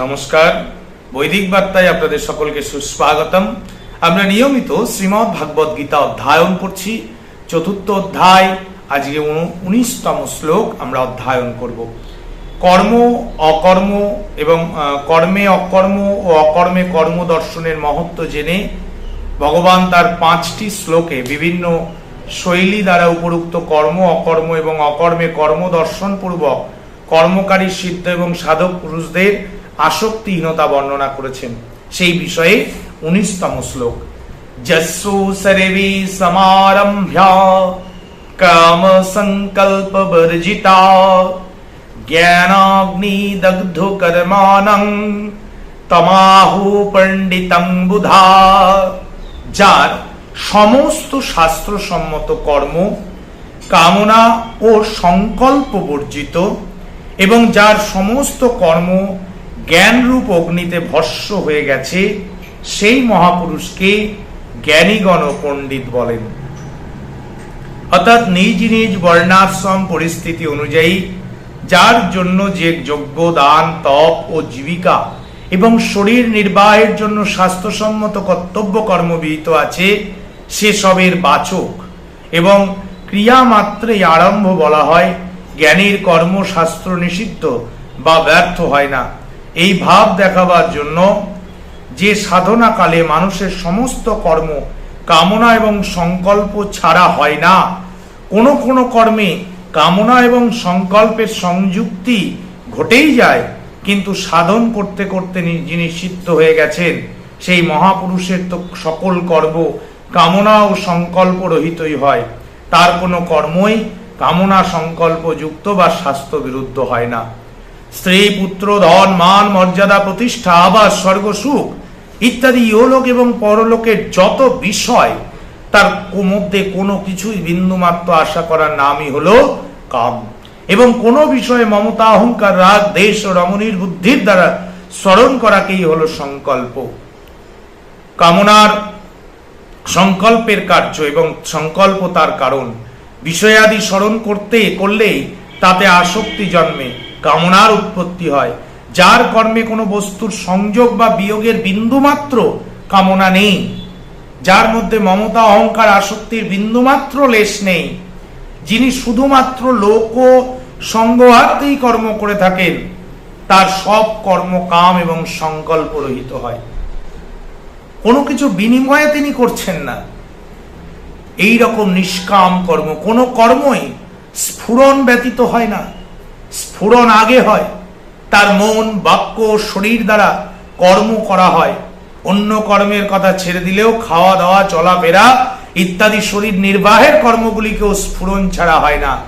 নমস্কার। বৈদিক বার্তায় আপনাদের সকলকে সুস্বাগতম। আমরা নিয়মিত শ্রীমৎ ভাগবত গীতা অধ্যয়ন করছি। চতুর্থ অধ্যায়, আজকে উনিশতম শ্লোক আমরা অধ্যয়ন করব। কর্ম, অকর্ম এবং কর্মে অকর্ম ও অকর্মে কর্ম দর্শনের মহত্ব জেনে ভগবান তার পাঁচটি শ্লোকে বিভিন্ন শৈলী দ্বারা উপরুক্ত কর্ম, অকর্ম এবং অকর্মে কর্ম দর্শন পূর্বক কর্মকারী সিদ্ধ এবং সাধক পুরুষদের আসক্তিহীনতা বর্ণনা করেছেন। সেই বিষয়ে উনিশতম শ্লোক। যস্যু সরেবি সমারম্ভ্যা কাম সংকল্প বর্জিতা জ্ঞানাগ্নি দগ্ধ কর্মানং তমাহু পণ্ডিতং বুধা। যার সমস্ত শাস্ত্রসম্মত কর্ম, কামনা ও সংকল্প বর্জিত এবং যার সমস্ত কর্ম জ্ঞানরূপ অগ্নিতে ভস্য হয়ে গেছে, সেই মহাপুরুষকে জ্ঞানীগণ পণ্ডিত বলেন। অর্থাৎ নিজ নিজ বর্ণাশ্রম পরিস্থিতি অনুযায়ী, যার জন্য যে যোগ্য দান, তপ ও জীবিকা এবং শরীর নির্বাহের জন্য স্বাস্থ্যসম্মত কর্তব্য কর্মবিহিত আছে সেসবের বাচক এবং ক্রিয়া মাত্রেই আরম্ভ বলা হয়, জ্ঞানীর কর্ম শাস্ত্র নিষিদ্ধ বা ব্যর্থ হয় না। এই ভাব দেখাবার জন্য যে সাধনাকালে মানুষের সমস্ত কর্ম কামনা এবং সংকল্প ছাড়া হয় না। কোনো কোনো কর্মে কামনা এবং সংকল্পের সংযুক্তি ঘটেই যায়, কিন্তু সাধন করতে করতে যিনি সিদ্ধ হয়ে গেছেন, সেই মহাপুরুষের তো সকল কর্ম কামনা ও সংকল্প রহিতই হয়। তার কোনো কর্মই কামনা, সংকল্প, যুক্ত বা স্বাস্থ্য বিরুদ্ধ হয় না। স্ত্রী, পুত্র, ধন, মান, মর্যাদা, প্রতিষ্ঠা, আবাস, স্বর্গ, সুখ ইত্যাদি ইহলোক এবং পরলোকের যত বিষয়, তার মধ্যে কোনো কিছুই বিন্দুমাত্র আশা করার নামই হলো কাম। এবং কোনো বিষয়ে মমতা, অহংকার, রাগ, দেশ ও রমণীর বুদ্ধির দ্বারা স্মরণ করাকেই হলো সংকল্প। কামনার সংকল্পের কার্য এবং সংকল্প তার কারণ। বিষয়াদি স্মরণ করতে, করলেই তাতে আসক্তি জন্মে, কামনার উৎপত্তি হয়। যার কর্মে কোনো বস্তুর সংযোগ বা বিয়োগের বিন্দুমাত্র কামনা নেই, যার মধ্যে মমতা অহংকার আসক্তির বিন্দুমাত্র লেশ নেই, যিনি শুধুমাত্র লোক সঙ্গহার্থেই কর্ম করে থাকেন, তার সব কর্ম কাম এবং সংকল্প রহিত হয়। কোনো কিছু বিনিময়ে তিনি করছেন না। এই রকম নিষ্কাম কর্ম কোনো কর্মই স্ফুরণ ব্যতীত হয় না। স্ফুরণ আগে হয়। তার মন, বাক্য শরীর দ্বারা কর্ম করা হয়। অন্য কর্মের কথা ছেড়ে দিলেও খাওয়া দাওয়া, চলাফেরা ইত্যাদি শরীর নির্বাহের কর্মগুলিকেও স্ফুরণ ছাড়া হয় না।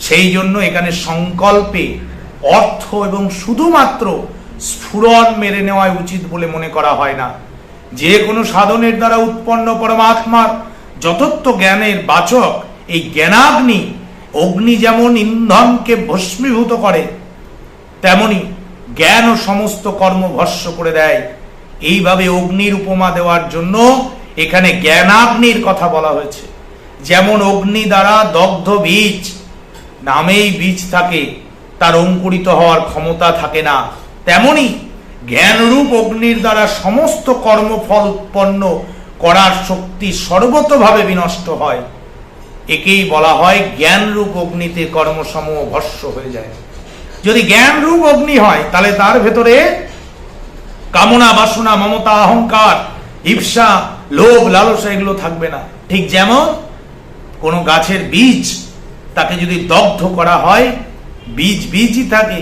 সেই জন্য এখানে সংকল্পে অর্থ এবং শুধুমাত্র স্ফুরণ মেরে নেওয়া উচিত বলে মনে করা হয় না। যে কোনো সাধনের দ্বারা উৎপন্ন পরমাত্মার যথার্থ জ্ঞানের বাচক এই জ্ঞানাগ্নি অগ্নি যেমন ইন্ধনকে ভস্মীভূত করে, তেমনি জ্ঞান ও সমস্ত কর্ম ভস্য করে দেয়। এইভাবে অগ্নির উপমা দেওয়ার জন্য এখানে জ্ঞানাগ্নির কথা বলা হয়েছে। যেমন অগ্নি দ্বারা দগ্ধ বীজ নামেই বীজ থাকে, তার অঙ্কুরিত হওয়ার ক্ষমতা থাকে না। তেমনি জ্ঞানরূপ অগ্নির দ্বারা সমস্ত কর্মফল উৎপন্ন করার শক্তি সর্বতভাবে বিনষ্ট হয়। একেই বলা হয় জ্ঞানরূপ অগ্নিতে কর্মসমূহ ভস্য হয়ে যায়। যদি জ্ঞানরূপ অগ্নি হয়, তাহলে তার ভেতরে কামনা, বাসনা, মমতা, অহংকার, ঈর্ষা, লোভ, লালসা এগুলো থাকবে না। ঠিক যেমন কোনো গাছের বীজ তাকে যদি দগ্ধ করা হয়, বীজ বীজই থাকে,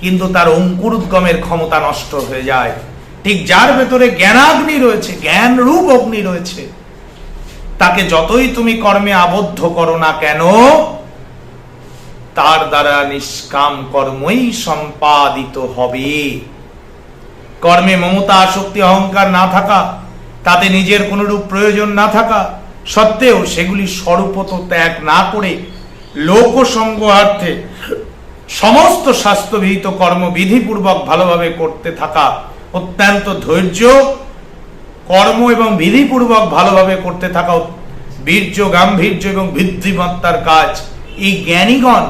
কিন্তু তার অঙ্কুরোদ্গমের ক্ষমতা নষ্ট হয়ে যায়। ঠিক যার ভেতরে জ্ঞানাগ্নি রয়েছে জ্ঞান রূপ অগ্নি রয়েছে তাকে যতই তুমি কর্মে আবদ্ধ করো না কেন, তার দ্বারা নিষ্কাম কর্মই সম্পাদিত হবে। কর্মে মমতা আসক্তি অহংকার না থাকা, তাতে নিজের কোনরূপ প্রয়োজন না থাকা সত্ত্বেও সেগুলি স্বরূপত ত্যাগ না করে লোক সঙ্গার্থে সমস্ত স্বাস্থ্যবিহিত কর্ম বিধিপূর্বক ভালোভাবে করতে থাকা অত্যন্ত ধৈর্য কর্ম এবং বিধিপূর্বক ভালোভাবে করতে থাকা বীর্য, গাম্ভীর্য এবং বৃদ্ধিমত্তার কাজ। এই জ্ঞানীগণ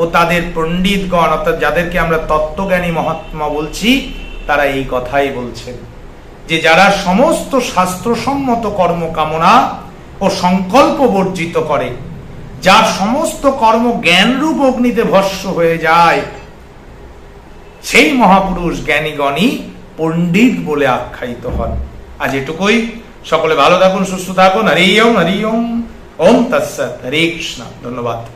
ও তাদের পণ্ডিতগণ, অর্থাৎ যাদেরকে আমরা তত্ত্বজ্ঞানী মহাত্মা বলছি, তারা এই কথাই বলছেন যে যারা সমস্ত শাস্ত্রসম্মত কর্মকামনা ও সংকল্প বর্জিত করে, যার সমস্ত কর্ম জ্ঞানরূপ অগ্নিতে ভস্য হয়ে যায়, সেই মহাপুরুষ জ্ঞানীগণই পণ্ডিত বলে আখ্যায়িত হন। আজ এটুকুই। সকলে ভালো থাকুন, সুস্থ থাকুন। হরি ওম হরি ওম। ওম তৎসৎ। হরে কৃষ্ণ। ধন্যবাদ।